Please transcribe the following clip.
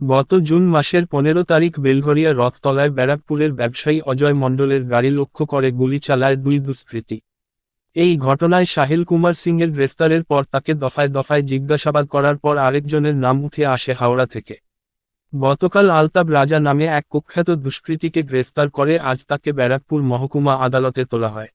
গত জুন মাসের পনেরো তারিখ বেলঘরিয়া রথতলায় ব্যারাকপুরের ব্যবসায়ী অজয় মণ্ডলের গাড়ি লক্ষ্য করে গুলি চালায় দুই দুষ্কৃতী। এই ঘটনায় সাহিল কুমার সিংয়ের গ্রেফতারের পর তাকে দফায় দফায় জিজ্ঞাসাবাদ করার পর আরেকজনের নাম উঠে আসে হাওড়া থেকে। গতকাল আলতাব রাজা নামে এক কুখ্যাত দুষ্কৃতীকে গ্রেফতার করে আজ তাকে ব্যারাকপুর মহকুমা আদালতে তোলা হয়।